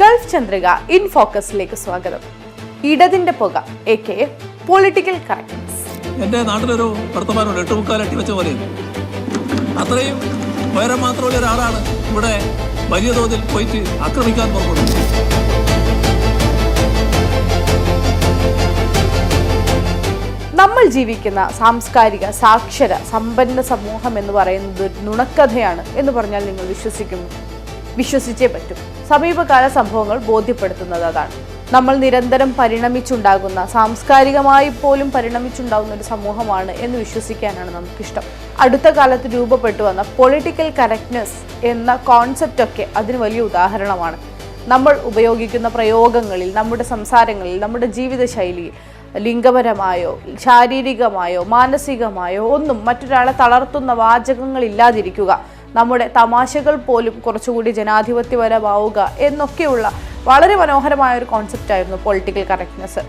Gulf Chandrika in ഫോക്കസിലേക്ക് സ്വാഗതം. ഇടതിന്റെ പുക A K political correctness എന്റെ നാട്ടിലൊരു വർത്തമാനം എട്ട് മുക്കാൽ അട്ടി വെച്ച പോലെ അത്രയും ഉയരം മാത്രമുള്ള ഒരാളാണ് ഇവിടെ വലിയ തോതിൽ പോയിട്ട് ആക്രമിക്കാൻ പോകുന്നത്. നമ്മൾ ജീവിക്കുന്ന സാംസ്കാരിക സാക്ഷര സമ്പന്ന സമൂഹം എന്ന് പറയുന്നത് നുണക്കഥയാണ് എന്ന് പറഞ്ഞാൽ നിങ്ങൾ വിശ്വസിക്കുന്നു. വിശ്വസിച്ചേ പറ്റൂ. സമീപകാല സംഭവങ്ങൾ ബോധ്യപ്പെടുത്തുന്നത് അതാണ്. നമ്മൾ നിരന്തരം പരിണമിച്ചുണ്ടാകുന്ന സാംസ്കാരികമായി പോലും പരിണമിച്ചുണ്ടാകുന്ന ഒരു സമൂഹമാണ് എന്ന് വിശ്വസിക്കാനാണ് നമുക്കിഷ്ടം. അടുത്ത കാലത്ത് രൂപപ്പെട്ടു വന്ന പൊളിറ്റിക്കൽ കറക്റ്റ്നെസ് എന്ന കോൺസെപ്റ്റൊക്കെ അതിന് വലിയ ഉദാഹരണമാണ്. നമ്മൾ ഉപയോഗിക്കുന്ന പ്രയോഗങ്ങളിൽ നമ്മുടെ സംസാരങ്ങളിൽ നമ്മുടെ ജീവിതശൈലിയിൽ ലിംഗപരമായോ ശാരീരികമായോ മാനസികമായോ ഒന്നും മറ്റൊരാളെ തളർത്തുന്ന വാചകങ്ങൾ ഇല്ലാതിരിക്കുക. നമ്മുടെ തമാശകൾ പോലും കുറച്ചുകൂടി ജനാധിപത്യപരമാവുക എന്നൊക്കെയുള്ള വളരെ മനോഹരമായ ഒരു കോൺസെപ്റ്റ് ആയിരുന്നു പൊളിറ്റിക്കൽ കറക്റ്റ്നെസ്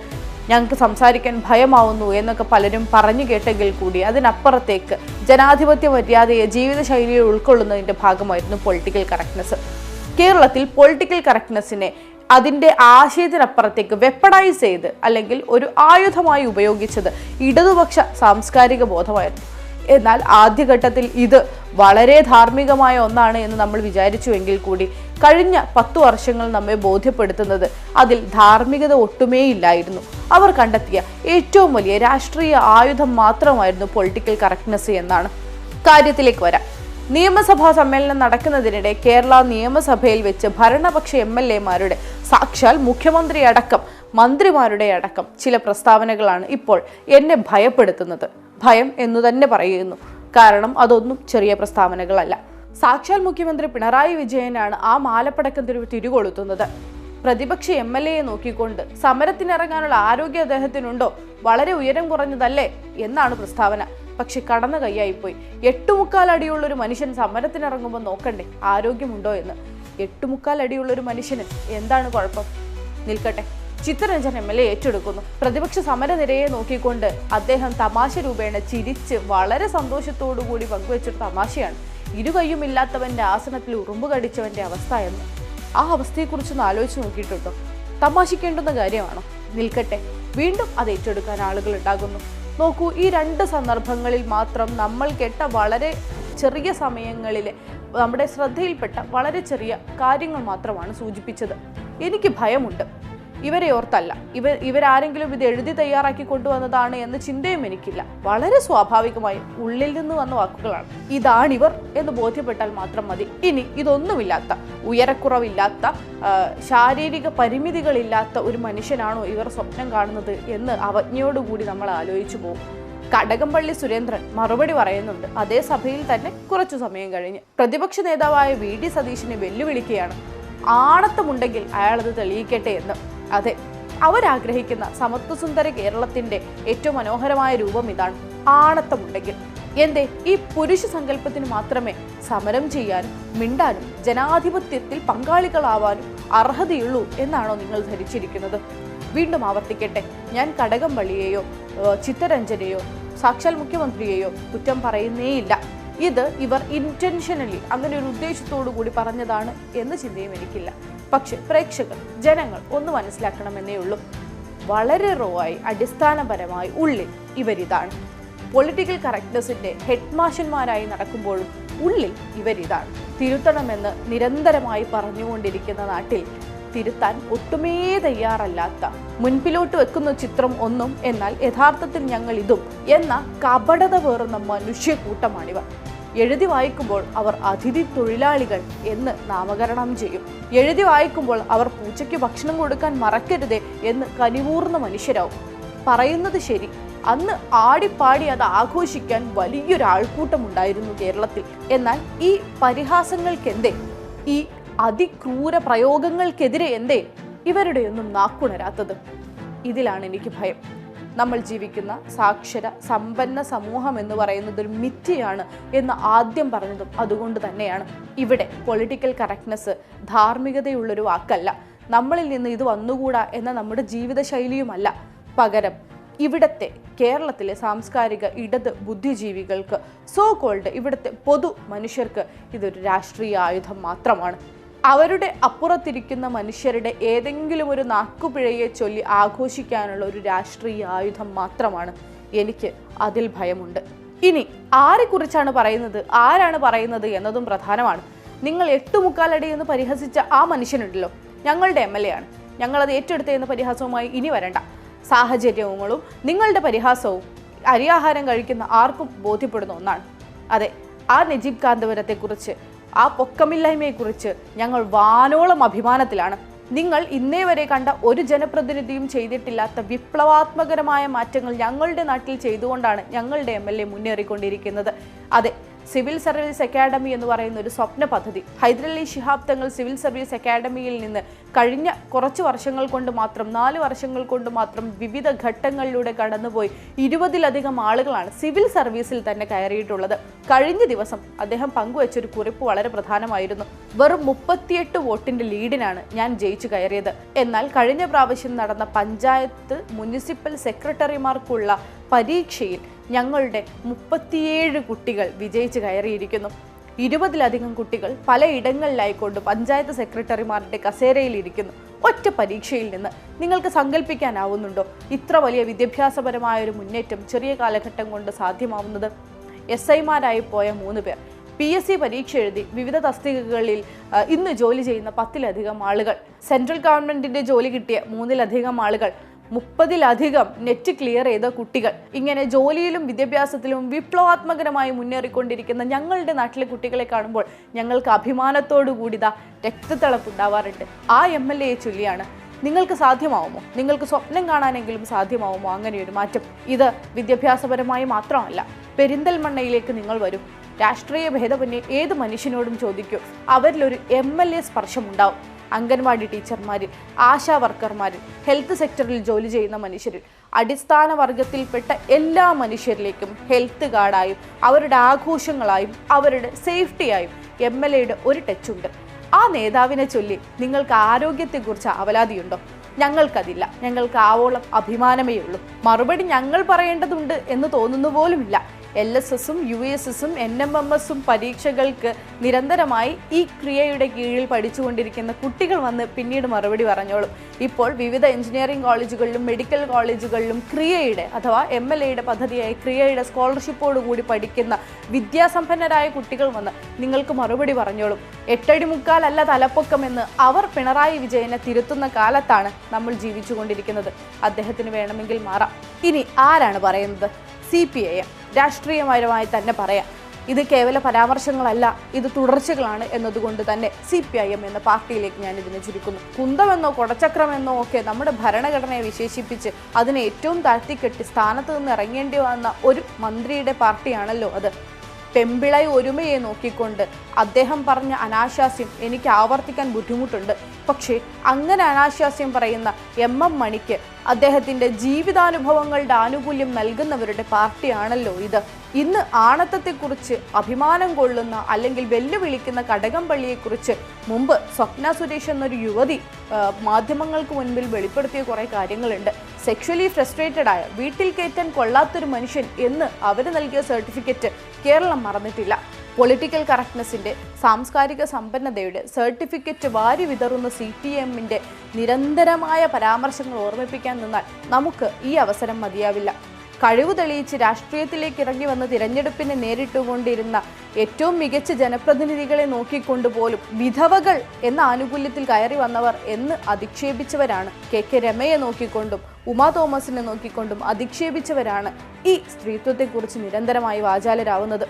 ഞങ്ങൾക്ക് സംസാരിക്കാൻ ഭയമാവുന്നു എന്നൊക്കെ പലരും പറഞ്ഞു കേട്ടെങ്കിൽ കൂടി അതിനപ്പുറത്തേക്ക് ജനാധിപത്യ മര്യാദയെ ജീവിതശൈലിയെ ഉൾക്കൊള്ളുന്നതിന്റെ ഭാഗമായിരുന്നു പൊളിറ്റിക്കൽ കറക്റ്റ്നെസ് കേരളത്തിൽ പൊളിറ്റിക്കൽ കറക്റ്റ്നെസ്സിനെ അതിന്റെ ആശയത്തിനപ്പുറത്തേക്ക് വെപ്പണൈസ് ചെയ്ത് അല്ലെങ്കിൽ ഒരു ആയുധമായി ഉപയോഗിച്ചത് ഇടതുപക്ഷ സാംസ്കാരിക ബോധമായിരുന്നു. എന്നാൽ ആദ്യഘട്ടത്തിൽ ഇത് വളരെ ധാർമ്മികമായ ഒന്നാണ് എന്ന് നമ്മൾ വിചാരിച്ചുവെങ്കിൽ കൂടി കഴിഞ്ഞ പത്തു വർഷങ്ങൾ നമ്മെ ബോധ്യപ്പെടുത്തുന്നത് അതിൽ ധാർമ്മികത ഒട്ടുമേ ഇല്ലായിരുന്നു അവർ കണ്ടെത്തിയ ഏറ്റവും വലിയ രാഷ്ട്രീയ ആയുധം മാത്രമായിരുന്നു പൊളിറ്റിക്കൽ കറക്റ്റ്നെസ് എന്നാണ്. കാര്യത്തിലേക്ക് വരാം. നിയമസഭാ സമ്മേളനം നടക്കുന്നതിനിടെ കേരള നിയമസഭയിൽ വെച്ച് ഭരണപക്ഷ എം എൽ എമാരുടെ സാക്ഷാൽ മുഖ്യമന്ത്രി അടക്കം മന്ത്രിമാരുടെ അടക്കം ചില പ്രസ്താവനകളാണ് ഇപ്പോൾ എന്നെ ഭയപ്പെടുത്തുന്നത്. ഭയം എന്ന് തന്നെ പറയുന്നു. കാരണം അതൊന്നും ചെറിയ പ്രസ്താവനകളല്ല. സാക്ഷാൽ മുഖ്യമന്ത്രി പിണറായി വിജയനാണ് ആ മാലപ്പടക്കം തിരി തിരികൊളുത്തുന്നത്. പ്രതിപക്ഷ എം എൽ എയെ നോക്കിക്കൊണ്ട് സമരത്തിനിറങ്ങാനുള്ള ആരോഗ്യം അദ്ദേഹത്തിനുണ്ടോ വളരെ ഉയരം കുറഞ്ഞതല്ലേ? എന്നാണ് പ്രസ്താവന. പക്ഷെ കടന്നു കൈയായിപ്പോയി എട്ടുമുക്കാൽ അടിയുള്ള ഒരു മനുഷ്യൻ സമരത്തിനിറങ്ങുമ്പോൾ നോക്കണ്ടേ? ആരോഗ്യമുണ്ടോ എന്ന്? എട്ടുമുക്കാൽ അടിയുള്ള ഒരു മനുഷ്യന് എന്താണ് കുഴപ്പം? നിൽക്കട്ടെ. ചിത്തരഞ്ജൻ എം എൽ എ ഏറ്റെടുക്കുന്നു. പ്രതിപക്ഷ സമരനിരയെ നോക്കിക്കൊണ്ട് അദ്ദേഹം തമാശ രൂപേണ ചിരിച്ച് വളരെ സന്തോഷത്തോടു കൂടി പങ്കുവച്ചൊരു തമാശയാണ്. ഇരുകൈയും ഇല്ലാത്തവന്റെ ആസനത്തിൽ ഉറുമ്പ് കടിച്ചവന്റെ അവസ്ഥ എന്ന്. ആ അവസ്ഥയെക്കുറിച്ചൊന്ന് ആലോചിച്ച് നോക്കിയിട്ടുണ്ടോ? തമാശിക്കേണ്ടുന്ന കാര്യമാണോ? നിൽക്കട്ടെ. വീണ്ടും അത് ഏറ്റെടുക്കാൻ ആളുകൾ ഉണ്ടാകുന്നു. നോക്കൂ ഈ രണ്ട് സന്ദർഭങ്ങളിൽ മാത്രം നമ്മൾ കേട്ട വളരെ ചെറിയ സമയങ്ങളിൽ നമ്മുടെ ശ്രദ്ധയിൽപ്പെട്ട വളരെ ചെറിയ കാര്യങ്ങൾ മാത്രമാണ് സൂചിപ്പിച്ചത്. എനിക്ക് ഭയമുണ്ട്. ഇവരെ ഓർത്തല്ല. ഇവർ ഇവരാരെങ്കിലും ഇത് എഴുതി തയ്യാറാക്കി കൊണ്ടുവന്നതാണ് എന്ന ചിന്തയും എനിക്കില്ല. വളരെ സ്വാഭാവികമായി ഉള്ളിൽ നിന്ന് വന്ന വാക്കുകളാണ്. ഇതാണിവർ എന്ന് ബോധ്യപ്പെട്ടാൽ മാത്രം മതി. ഇനി ഇതൊന്നുമില്ലാത്ത ഉയരക്കുറവില്ലാത്ത ശാരീരിക പരിമിതികളില്ലാത്ത ഒരു മനുഷ്യനാണോ ഇവർ സ്വപ്നം കാണുന്നത് എന്ന് അവജ്ഞയോടുകൂടി നമ്മൾ ആലോചിച്ചു പോകും. കടകംപള്ളി സുരേന്ദ്രൻ മറുപടി പറയുന്നുണ്ട്. അതേ സഭയിൽ തന്നെ കുറച്ചു സമയം കഴിഞ്ഞ്. പ്രതിപക്ഷ നേതാവായ വി. ഡി. സതീശിനെ വെല്ലുവിളിക്കുകയാണ്. ആണത്തമുണ്ടെങ്കിൽ അയാളത് തെളിയിക്കട്ടെ എന്ന്. അതെ അവരാഗ്രഹിക്കുന്ന സമത്വസുന്ദര കേരളത്തിന്റെ ഏറ്റവും മനോഹരമായ രൂപം ഇതാണ് ആണത്തമുണ്ടെങ്കിൽ. എന്തേ ഈ പുരുഷ സങ്കല്പത്തിന് മാത്രമേ സമരം ചെയ്യാനും മിണ്ടാനും ജനാധിപത്യത്തിൽ പങ്കാളികളാവാനും അർഹതയുള്ളൂ എന്നാണോ നിങ്ങൾ ധരിച്ചിരിക്കുന്നത്? വീണ്ടും ആവർത്തിക്കട്ടെ ഞാൻ കടകംപള്ളിയെയോ ചിത്തരഞ്ജനെയോ സാക്ഷാൽ മുഖ്യമന്ത്രിയെയോ കുറ്റം പറയുന്നേയില്ല. ഇത് ഇവർ ഇന്റൻഷനലി അങ്ങനെ ഒരു ഉദ്ദേശത്തോടു കൂടി പറഞ്ഞതാണ് എന്ന ചിന്തയും എനിക്കില്ല. പക്ഷെ പ്രേക്ഷകർ ജനങ്ങൾ ഒന്ന് മനസ്സിലാക്കണമെന്നേ ഉള്ളൂ. വളരെ റോ ആയി അടിസ്ഥാനപരമായി ഉള്ളിൽ ഇവരിതാണ്. പൊളിറ്റിക്കൽ കറക്റ്റ്നെസ്സിന്റെ ഹെഡ്മാഷന്മാരായി നടക്കുമ്പോഴും ഉള്ളിൽ ഇവരിതാണ്. തിരുത്തണമെന്ന് നിരന്തരമായി പറഞ്ഞുകൊണ്ടിരിക്കുന്ന നാട്ടിൽ തിരുത്താൻ ഒട്ടുമേ തയ്യാറല്ലാത്ത മുൻപിലോട്ട് വെക്കുന്ന ചിത്രം ഒന്നും എന്നാൽ യഥാർത്ഥത്തിൽ ഞങ്ങൾ ഇതും എന്ന കപടത പേറുന്ന മനുഷ്യക്കൂട്ടമാണിവർ. എഴുതി വായിക്കുമ്പോൾ അവർ അതിഥി തൊഴിലാളികൾ എന്ന് നാമകരണം ചെയ്യും. എഴുതി വായിക്കുമ്പോൾ അവർ പൂച്ചയ്ക്ക് ഭക്ഷണം കൊടുക്കാൻ മറക്കരുതേ എന്ന് കനിവൂർന്ന മനുഷ്യരാവും. പറയുന്നത് ശരി. അന്ന് ആടിപ്പാടി അത് ആഘോഷിക്കാൻ വലിയൊരു ആൾക്കൂട്ടമുണ്ടായിരുന്നു കേരളത്തിൽ. എന്നാൽ ഈ പരിഹാസങ്ങൾക്കെന്തേ? ഈ അതിക്രൂര പ്രയോഗങ്ങൾക്കെതിരെ എന്തേ? ഇവരുടെയൊന്നും നാക്കുണരാത്തത്. ഇതിലാണ് എനിക്ക് ഭയം. നമ്മൾ ജീവിക്കുന്ന സാക്ഷര സമ്പന്ന സമൂഹം എന്ന് പറയുന്നത് ഒരു മിഥ്യയാണ് എന്ന് ആദ്യം പറഞ്ഞതും അതുകൊണ്ട് തന്നെയാണ്. ഇവിടെ പൊളിറ്റിക്കൽ കറക്റ്റ്നെസ് ധാർമ്മികതയുള്ളൊരു വാക്കല്ല. നമ്മളിൽ നിന്ന് ഇത് വന്നുകൂടാ എന്ന നമ്മുടെ ജീവിതശൈലിയുമല്ല. പകരം ഇവിടത്തെ കേരളത്തിലെ സാംസ്കാരിക ഇടത് ബുദ്ധിജീവികൾക്ക് സോ കോൾഡ് ഇവിടുത്തെ പൊതു മനുഷ്യർക്ക് ഇതൊരു രാഷ്ട്രീയ ആയുധം മാത്രമാണ്. അവരുടെ അപ്പുറത്തിരിക്കുന്ന മനുഷ്യരുടെ ഏതെങ്കിലും ഒരു നാക്കുപിഴയെ ചൊല്ലി ആഘോഷിക്കാനുള്ള ഒരു രാഷ്ട്രീയ ആയുധം മാത്രമാണ് എനിക്ക് അതിൽ ഭയമുണ്ട്. ഇനി ആരെക്കുറിച്ചാണ് പറയുന്നത്? ആരാണ് പറയുന്നത് എന്നതും പ്രധാനമാണ്. നിങ്ങൾ എട്ടുമുക്കാലടി എന്ന് പരിഹസിച്ച ആ മനുഷ്യനുണ്ടല്ലോ. ഞങ്ങളുടെ എം എൽ എ ആണ്. ഞങ്ങളത് ഏറ്റെടുത്ത എന്ന പരിഹാസവുമായി ഇനി വരണ്ട. സാഹചര്യങ്ങളും നിങ്ങളുടെ പരിഹാസവും അരിയാഹാരം കഴിക്കുന്ന ആർക്കും ബോധ്യപ്പെടുന്ന ഒന്നാണ്. അതെ ആ നജീബ് കാന്തപുരത്തെക്കുറിച്ച് ആ പൊക്കമില്ലായ്മയെക്കുറിച്ച് ഞങ്ങൾ വാനോളം അഭിമാനത്തിലാണ്. നിങ്ങൾ ഇന്നേ വരെ കണ്ട ഒരു ജനപ്രതിനിധിയും ചെയ്തിട്ടില്ലാത്ത വിപ്ലവാത്മകരമായ മാറ്റങ്ങൾ ഞങ്ങളുടെ നാട്ടിൽ ചെയ്തുകൊണ്ടാണ് ഞങ്ങളുടെ എം എൽ എ മുന്നേറിക്കൊണ്ടിരിക്കുന്നത്. അതെ സിവിൽ സർവീസ് അക്കാഡമി എന്ന് പറയുന്ന ഒരു സ്വപ്ന പദ്ധതി. ഹൈദരലി ശിഹാബ് തങ്ങൾ സിവിൽ സർവീസ് അക്കാഡമിയിൽ നിന്ന് കഴിഞ്ഞ കുറച്ച് വർഷങ്ങൾ കൊണ്ട് മാത്രം നാല് വർഷങ്ങൾ കൊണ്ട് മാത്രം വിവിധ ഘട്ടങ്ങളിലൂടെ കടന്നുപോയി ഇരുപതിലധികം ആളുകളാണ് സിവിൽ സർവീസിൽ തന്നെ കയറിയിട്ടുള്ളത്. കഴിഞ്ഞ ദിവസം അദ്ദേഹം പങ്കുവച്ചൊരു കുറിപ്പ് വളരെ പ്രധാനമായിരുന്നു. വെറും മുപ്പത്തിയെട്ട് വോട്ടിന്റെ ലീഡിനാണ് ഞാൻ ജയിച്ചു കയറിയത്. എന്നാൽ കഴിഞ്ഞ പ്രാവശ്യം നടന്ന പഞ്ചായത്ത് മുനിസിപ്പൽ സെക്രട്ടറിമാർക്കുള്ള പരീക്ഷയിൽ ഞങ്ങളുടെ മുപ്പത്തിയേഴ് കുട്ടികൾ വിജയിച്ച് കയറിയിരിക്കുന്നു. ഇരുപതിലധികം കുട്ടികൾ പലയിടങ്ങളിലായിക്കൊണ്ട് പഞ്ചായത്ത് സെക്രട്ടറിമാരുടെ കസേരയിൽ ഒറ്റ പരീക്ഷയിൽ നിന്ന് നിങ്ങൾക്ക് സങ്കല്പിക്കാനാവുന്നുണ്ടോ ഇത്ര വലിയ വിദ്യാഭ്യാസപരമായ ഒരു മുന്നേറ്റം ചെറിയ കാലഘട്ടം കൊണ്ട് സാധ്യമാവുന്നത്? എസ് ഐമാരായി പോയ മൂന്ന് പേർ. പി എസ് സി പരീക്ഷ എഴുതി വിവിധ തസ്തികകളിൽ ഇന്ന് ജോലി ചെയ്യുന്ന പത്തിലധികം ആളുകൾ. സെൻട്രൽ ഗവൺമെന്റിന്റെ ജോലി കിട്ടിയ മൂന്നിലധികം ആളുകൾ. മുപ്പതിലധികം നെറ്റ് ക്ലിയർ ചെയ്ത കുട്ടികൾ. ഇങ്ങനെ ജോലിയിലും വിദ്യാഭ്യാസത്തിലും വിപ്ലവാത്മകരമായി മുന്നേറിക്കൊണ്ടിരിക്കുന്ന ഞങ്ങളുടെ നാട്ടിലെ കുട്ടികളെ കാണുമ്പോൾ ഞങ്ങൾക്ക് അഭിമാനത്തോടു കൂടിതാ രക്തത്തിളപ്പ് രക്തത്തിളപ്പുണ്ടാവാറുണ്ട്. ആ എം എൽ എയെ ചൊല്ലിയാണ്. നിങ്ങൾക്ക് സാധ്യമാവുമോ? നിങ്ങൾക്ക് സ്വപ്നം കാണാനെങ്കിലും സാധ്യമാവുമോ? അങ്ങനെ ഒരു മാറ്റം. ഇത് വിദ്യാഭ്യാസപരമായി മാത്രമല്ല പെരിന്തൽമണ്ണയിലേക്ക് നിങ്ങൾ വരും. രാഷ്ട്രീയ ഭേദമന്യേ ഏത് മനുഷ്യനോടും ചോദിക്കൂ. അവരിലൊരു എം എൽ എ സ്പർശമുണ്ടാവും. അംഗൻവാടി ടീച്ചർമാരിൽ ആശാ വർക്കർമാരിൽ ഹെൽത്ത് സെക്ടറിൽ ജോലി ചെയ്യുന്ന മനുഷ്യരിൽ. അടിസ്ഥാന വർഗത്തിൽപ്പെട്ട എല്ലാ മനുഷ്യരിലേക്കും ഹെൽത്ത് കാർഡായും അവരുടെ ആഘോഷങ്ങളായും അവരുടെ സേഫ്റ്റിയായും എം എൽ എയുടെ ഒരു ടച്ചുണ്ട്. ആ നേതാവിനെ ചൊല്ലി നിങ്ങൾക്ക് ആരോഗ്യത്തെക്കുറിച്ച് അവലാതിയുണ്ടോ? ഞങ്ങൾക്കതില്ല. ഞങ്ങൾക്ക് ആവോളം അഭിമാനമേ ഉള്ളൂ മറുപടി ഞങ്ങൾ പറയേണ്ടതുണ്ട് എന്ന് തോന്നുന്നു പോലുമില്ല. എൽ എസ് എസും യു എസ് എസും എൻ എം എം എസും പരീക്ഷകൾക്ക് നിരന്തരമായി ഈ ക്രിയയുടെ കീഴിൽ പഠിച്ചുകൊണ്ടിരിക്കുന്ന കുട്ടികൾ വന്ന് പിന്നീട് മറുപടി പറഞ്ഞോളും. ഇപ്പോൾ വിവിധ എഞ്ചിനീയറിംഗ് കോളേജുകളിലും മെഡിക്കൽ കോളേജുകളിലും ക്രിയയുടെ അഥവാ എം എൽ എയുടെ പദ്ധതിയായി ക്രിയയുടെ സ്കോളർഷിപ്പോടുകൂടി പഠിക്കുന്ന വിദ്യാസമ്പന്നരായ കുട്ടികൾ വന്ന് നിങ്ങൾക്ക് മറുപടി പറഞ്ഞോളും. എട്ടടി മുക്കാലല്ല തലപ്പൊക്കമെന്ന് അവർ പിണറായി വിജയനെ തിരുത്തുന്ന കാലത്താണ് നമ്മൾ ജീവിച്ചുകൊണ്ടിരിക്കുന്നത്. അദ്ദേഹത്തിന് വേണമെങ്കിൽ മാറാം. ഇനി ആരാണ് പറയുന്നത്? സി പി ഐ എം രാഷ്ട്രീയപരമായി തന്നെ പറയാം. ഇത് കേവല പരാമർശങ്ങളല്ല ഇത് തുടർച്ചകളാണ് എന്നതുകൊണ്ട് തന്നെ സി പി ഐ എം എന്ന പാർട്ടിയിലേക്ക് ഞാൻ ഇതിനെ ചുരുക്കുന്നു. കുന്തമെന്നോ കൊടച്ചക്രമെന്നോ ഒക്കെ നമ്മുടെ ഭരണഘടനയെ വിശേഷിപ്പിച്ച് അതിനെ ഏറ്റവും താഴ്ത്തിക്കെട്ടി സ്ഥാനത്ത് നിന്ന് ഇറങ്ങേണ്ടി വന്ന ഒരു മന്ത്രിയുടെ പാർട്ടിയാണല്ലോ അത്. പെമ്പിളൈ ഒരുമയെ നോക്കിക്കൊണ്ട് അദ്ദേഹം പറഞ്ഞ അനാശാസ്യം എനിക്ക് ആവർത്തിക്കാൻ ബുദ്ധിമുട്ടുണ്ട്. പക്ഷേ അങ്ങനെ അനാശാസ്യം പറയുന്ന എം എം മണിക്ക് അദ്ദേഹത്തിന്റെ ജീവിതാനുഭവങ്ങളുടെ ആനുകൂല്യം നൽകുന്നവരുടെ പാർട്ടിയാണല്ലോ ഇത്. ഇന്ന് ആണത്തത്തെക്കുറിച്ച് അഭിമാനം കൊള്ളുന്ന അല്ലെങ്കിൽ വെല്ലുവിളിക്കുന്ന കടകംപള്ളിയെക്കുറിച്ച് മുമ്പ് സ്വപ്ന സുരേഷ് എന്നൊരു യുവതി മാധ്യമങ്ങൾക്ക് മുൻപിൽ വെളിപ്പെടുത്തിയ കുറേ കാര്യങ്ങളുണ്ട്. സെക്ഷലി ഫ്രസ്ട്രേറ്റഡ് ആയ വീട്ടിൽ കയറ്റാൻ കൊള്ളാത്തൊരു മനുഷ്യൻ എന്ന് അവർ നൽകിയ സർട്ടിഫിക്കറ്റ് കേരളം മറന്നിട്ടില്ല. പൊളിറ്റിക്കൽ കറക്റ്റ്നെസ്സിന്റെ സാംസ്കാരിക സമ്പന്നതയുടെ സർട്ടിഫിക്കറ്റ് വാരി വിതറുന്ന സി പി എമ്മിന്റെ നിരന്തരമായ പരാമർശങ്ങൾ ഓർമ്മിപ്പിക്കാൻ നിന്നാൽ നമുക്ക് ഈ അവസരം മതിയാവില്ല. കഴിവ് തെളിയിച്ച് രാഷ്ട്രീയത്തിലേക്ക് ഇറങ്ങി വന്ന തിരഞ്ഞെടുപ്പിനെ നേരിട്ടുകൊണ്ടിരുന്ന ഏറ്റവും മികച്ച ജനപ്രതിനിധികളെ നോക്കിക്കൊണ്ട് പോലും വിധവകൾ എന്ന ആനുകൂല്യത്തിൽ കയറി വന്നവർ എന്ന് അധിക്ഷേപിച്ചവരാണ് കെ കെ രമയെ നോക്കിക്കൊണ്ടും ഉമാ തോമസിനെ നോക്കിക്കൊണ്ടും അധിക്ഷേപിച്ചവരാണ് ഈ സ്ത്രീത്വത്തെക്കുറിച്ച് നിരന്തരമായി വാചാലരാവുന്നത്.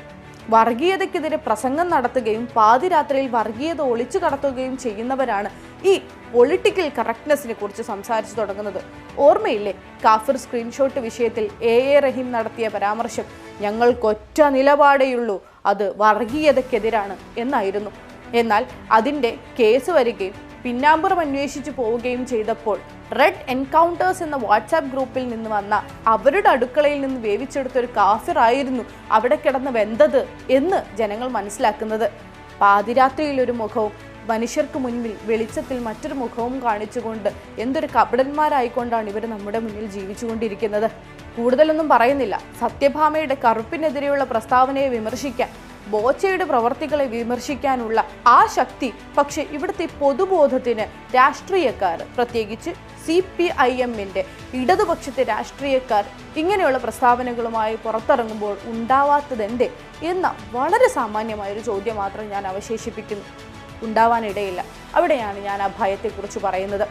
വർഗീയതയ്ക്കെതിരെ പ്രസംഗം നടത്തുകയും പാതിരാത്രിയിൽ വർഗീയത ഒളിച്ചു കടത്തുകയും ചെയ്യുന്നവരാണ് ഈ പൊളിറ്റിക്കൽ കറക്റ്റ്നെസ്സിനെ കുറിച്ച് സംസാരിച്ചു തുടങ്ങുന്നത്. ഓർമ്മയില്ലേ? കാഫിർ സ്ക്രീൻഷോട്ട് വിഷയത്തിൽ എ എ റഹീം നടത്തിയ പരാമർശം. ഞങ്ങൾക്കൊറ്റ നിലപാടേയുള്ളൂ. അത് വർഗീയതയ്ക്കെതിരാണ് എന്നായിരുന്നു. എന്നാൽ അതിന്റെ കേസ് വരികയും പിന്നാമ്പുറം അന്വേഷിച്ചു പോവുകയും ചെയ്തപ്പോൾ റെഡ് എൻകൗണ്ടേഴ്സ് എന്ന വാട്സാപ്പ് ഗ്രൂപ്പിൽ നിന്ന് വന്ന അവരുടെ അടുക്കളയിൽ നിന്ന് വേവിച്ചെടുത്ത ഒരു കാഫിറായിരുന്നു അവിടെ കിടന്ന് വെന്തത് എന്ന് ജനങ്ങൾ മനസ്സിലാക്കുന്നത്. പാതിരാത്രിയിൽ ഒരു മുഖവും മനുഷ്യർക്ക് മുൻപിൽ വെളിച്ചത്തിൽ മറ്റൊരു മുഖവും കാണിച്ചുകൊണ്ട് എന്തൊരു കപടന്മാരായിക്കൊണ്ടാണ് ഇവർ നമ്മുടെ മുന്നിൽ ജീവിച്ചുകൊണ്ടിരിക്കുന്നത്? കൂടുതലൊന്നും പറയുന്നില്ല. സത്യഭാമയുടെ കറുപ്പിനെതിരെയുള്ള പ്രസ്താവനയെ വിമർശിക്കാൻ ബോച്ചയുടെ പ്രവർത്തികളെ വിമർശിക്കാനുള്ള ആ ശക്തി പക്ഷെ ഇവിടുത്തെ പൊതുബോധത്തിന് രാഷ്ട്രീയക്കാർ പ്രത്യേകിച്ച് സി പി ഐ എമ്മിന്റെ ഇടതുപക്ഷത്തെ രാഷ്ട്രീയക്കാർ ഇങ്ങനെയുള്ള പ്രസ്താവനകളുമായി പുറത്തിറങ്ങുമ്പോൾ ഉണ്ടാവാത്തതെന്തേ എന്ന വളരെ സാമാന്യമായൊരു ചോദ്യം മാത്രം ഞാൻ അവശേഷിപ്പിക്കുന്നു. ഉണ്ടാവാനിടയില്ല. അവിടെയാണ് ഞാൻ ആ ഭയത്തെക്കുറിച്ച് പറയുന്നത്.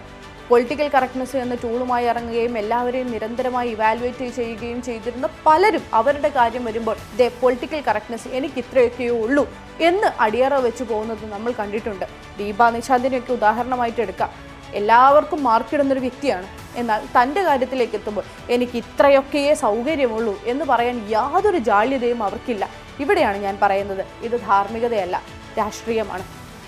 പൊളിറ്റിക്കൽ കറക്റ്റ്നെസ് എന്ന ടൂളുമായി ഇറങ്ങുകയും എല്ലാവരെയും നിരന്തരമായി ഇവാലുവേറ്റ് ചെയ്യുകയും ചെയ്തിരുന്ന പലരും അവരുടെ കാര്യം വരുമ്പോൾ ദേ പൊളിറ്റിക്കൽ കറക്റ്റ്നെസ് എനിക്ക് ഇത്രയൊക്കെയേ ഉള്ളൂ എന്ന് അടിയറ വെച്ച് പോകുന്നത് നമ്മൾ കണ്ടിട്ടുണ്ട്. ദീപ നിശാന്തിനെയൊക്കെ ഉദാഹരണമായിട്ട് എടുക്കാം. എല്ലാവർക്കും മാർക്കിടുന്നൊരു വ്യക്തിയാണ്. എന്നാൽ തന്റെ കാര്യത്തിലേക്ക് എത്തുമ്പോൾ എനിക്ക് ഇത്രയൊക്കെയേ സൗകര്യമുള്ളൂ എന്ന് പറയാൻ യാതൊരു ജാള്യതയും അവർക്കില്ല. ഇവിടെയാണ് ഞാൻ പറയുന്നത്. ഇത് ധാർമ്മികതയല്ല രാഷ്ട്രീയമാണ്.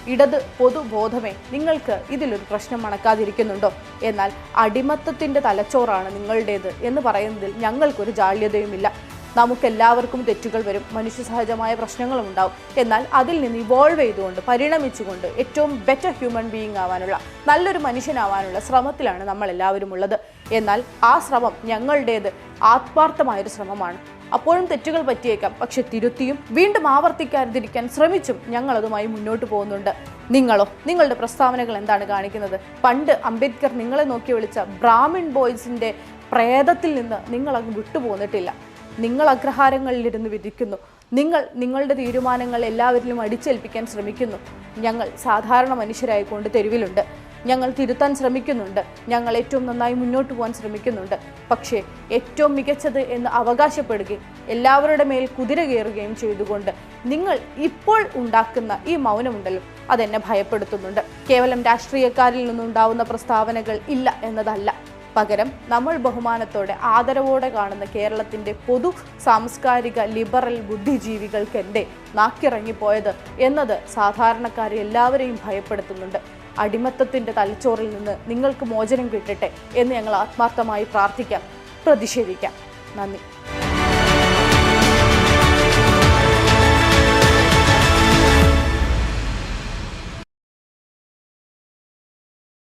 ഇടത് പൊതുബോധമേ നിങ്ങൾക്ക് ഇതിലൊരു പ്രശ്നം മണക്കാതിരിക്കുന്നുണ്ടോ? എന്നാൽ അടിമത്തത്തിന്റെ തലച്ചോറാണ് നിങ്ങളുടേത് എന്ന് പറയുന്നതിൽ ഞങ്ങൾക്കൊരു ജാള്യതയുമില്ല. നമുക്കെല്ലാവർക്കും തെറ്റുകൾ വരും. മനുഷ്യ സഹജമായ പ്രശ്നങ്ങളും ഉണ്ടാവും. എന്നാൽ അതിൽ നിന്ന് ഇവോൾവ് ചെയ്തുകൊണ്ട് പരിണമിച്ചുകൊണ്ട് ഏറ്റവും ബെറ്റർ ഹ്യൂമൻ ബീയിങ് ആവാനുള്ള നല്ലൊരു മനുഷ്യനാവാനുള്ള ശ്രമത്തിലാണ് നമ്മൾ എല്ലാവരും ഉള്ളത് എന്നാൽ ആ ശ്രമം ഞങ്ങളുടേത് ആത്മാർത്ഥമായൊരു ശ്രമമാണ്. അപ്പോഴും തെറ്റുകൾ പറ്റിയേക്കാം. പക്ഷെ തിരുത്തിയും വീണ്ടും ആവർത്തിക്കാതിരിക്കാൻ ശ്രമിച്ചും ഞങ്ങൾ അതുമായി മുന്നോട്ട് പോകുന്നുണ്ട്. നിങ്ങളോ നിങ്ങളുടെ പ്രസ്താവനകൾ എന്താണ് കാണിക്കുന്നത്? പണ്ട് അംബേദ്കർ നിങ്ങളെ നോക്കി വിളിച്ച ബ്രാഹ്മിൺ ബോയ്സിന്റെ പ്രേതത്തിൽ നിന്ന് നിങ്ങളങ്ങ് വിട്ടുപോന്നിട്ടില്ല. നിങ്ങൾ അഗ്രഹാരങ്ങളിലിരുന്ന് വിധിക്കുന്നു. നിങ്ങൾ നിങ്ങളുടെ തീരുമാനങ്ങൾ എല്ലാവരിലും അടിച്ചേൽപ്പിക്കാൻ ശ്രമിക്കുന്നു. ഞങ്ങൾ സാധാരണ മനുഷ്യരായിക്കൊണ്ട് തെരുവിലുണ്ട്. ഞങ്ങൾ തിരുത്താൻ ശ്രമിക്കുന്നുണ്ട്. ഞങ്ങൾ ഏറ്റവും നന്നായി മുന്നോട്ട് പോകാൻ ശ്രമിക്കുന്നുണ്ട്. പക്ഷേ ഏറ്റവും മികച്ചത് എന്ന് അവകാശപ്പെടുകയും എല്ലാവരുടെ മേൽ കുതിര കയറുകയും ചെയ്തുകൊണ്ട് നിങ്ങൾ ഇപ്പോൾ ഉണ്ടാക്കുന്ന ഈ മൗനമുണ്ടല്ലോ അതെന്നെ ഭയപ്പെടുത്തുന്നുണ്ട്. കേവലം രാഷ്ട്രീയക്കാരിൽ നിന്നുണ്ടാവുന്ന പ്രസ്താവനകൾ ഇല്ല എന്നതല്ല. പകരം നമ്മൾ ബഹുമാനത്തോടെ ആദരവോടെ കാണുന്ന കേരളത്തിന്റെ പൊതു സാംസ്കാരിക ലിബറൽ ബുദ്ധിജീവികൾക്കെന്തേ നാക്കിറങ്ങിപ്പോയത് എന്നത് സാധാരണക്കാരെ എല്ലാവരെയും ഭയപ്പെടുത്തുന്നുണ്ട്. അടിമത്തത്തിന്റെ തലച്ചോറിൽ നിന്ന് നിങ്ങൾക്ക് മോചനം കിട്ടട്ടെ എന്ന് ഞങ്ങൾ ആത്മാർത്ഥമായി പ്രാർത്ഥിക്കാം. പ്രതിഷേധിക്കാം. നന്ദി.